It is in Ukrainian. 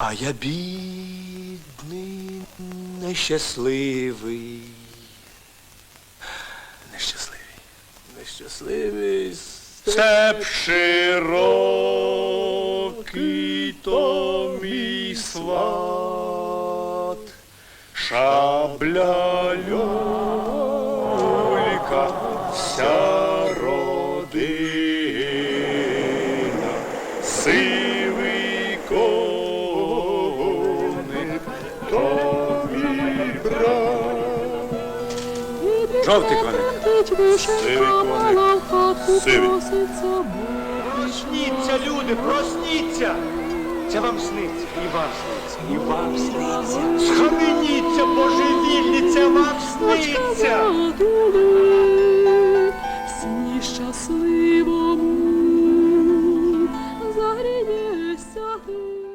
А я бідний, нещасливий. Нещасливий. Нещасливий. Степ широкий, то мій сват. Шабля люлька, вся родина, сивий Жовтий коник. Сивий коник. Сивий. Просніться, люди, просніться! Це вам сниться, і вам сниться, і вам сниться. Схаменіться, божевільні, це вам сниться! Сні щасливому загрієшся ти.